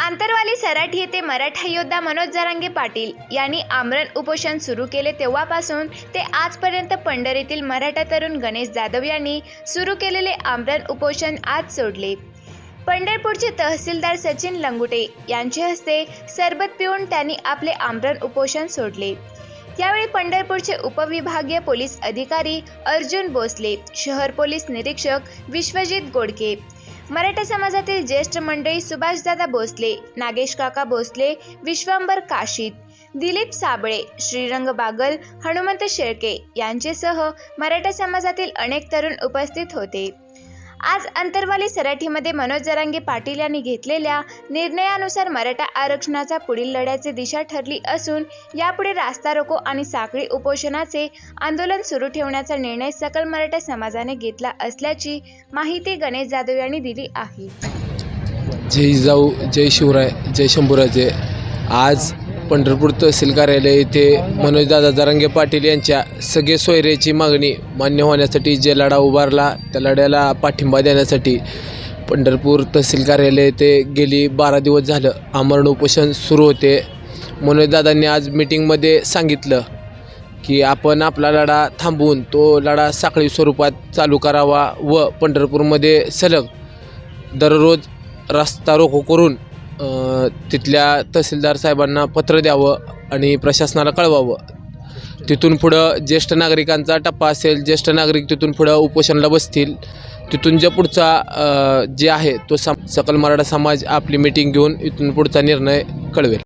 आंतरवाली सराठी येथे मराठा योद्धा मनोज जरांगे पाटील यांनी आमरण उपोषण सुरू केले तेव्हापासून ते आजपर्यंत पंढरीतील मराठा तरुण गणेश जाधव यांनी सुरू केलेले आमरण उपोषण आज सोडले. पंढरपूरचे तहसीलदार सचिन लंगुटे यांचे हस्ते सरबत पिऊन त्यांनी आपले आमरण उपोषण सोडले. यावेळी पंढरपूरचे उपविभागीय पोलीस अधिकारी अर्जुन भोसले शहर पोलीस निरीक्षक विश्वजित गोडके मराठा समाजातील ज्येष्ठ मंडळी सुभाषदादा भोसले नागेश काका भोसले विश्वांबर काशीद दिलीप साबळे श्रीरंग बागल हनुमंत शेळके यांचेसह मराठा समाजातील अनेक तरुण उपस्थित होते. आज अंतरवाली सराठीमध्ये मनोज जरांगे पाटील यांनी घेतलेल्या निर्णयानुसार मराठा आरक्षणाचा पुढील लढ्याची दिशा ठरली असून यापुढे रास्ता रोको आणि साखळी उपोषणाचे आंदोलन सुरू ठेवण्याचा निर्णय सकल मराठा समाजाने घेतला असल्याची माहिती गणेश जाधव यांनी दिली आहे. जय जाऊ जय शिवराय जय शंभूराजे. आज पंढरपूर तहसील कार्यालय येथे मनोजदादा जरांगे पाटील यांच्या सगळे सोयऱ्याची मागणी मान्य होण्यासाठी जे लढा उभारला त्या लढ्याला पाठिंबा देण्यासाठी पंढरपूर तहसील कार्यालय येथे गेली बारा दिवस झालं. आमरण उपोषण सुरू होते. मनोजदादांनी आज मिटिंगमध्ये सांगितलं की आपण आपला लढा थांबवून तो लढा साखळी स्वरूपात चालू करावा व पंढरपूरमध्ये सलग दररोज रस्ता रोको करून तिथल्या तहसीलदार साहेबांना पत्र द्यावं आणि प्रशासनाला कळवावं. तिथून पुढं ज्येष्ठ नागरिकांचा टप्पा असेल ज्येष्ठ नागरिक तिथून पुढं उपोषणाला बसतील. तिथून जे पुढचा जे आहे तो सम सकल मराठा समाज आपली मीटिंग घेऊन इथून पुढचा निर्णय कळवेल.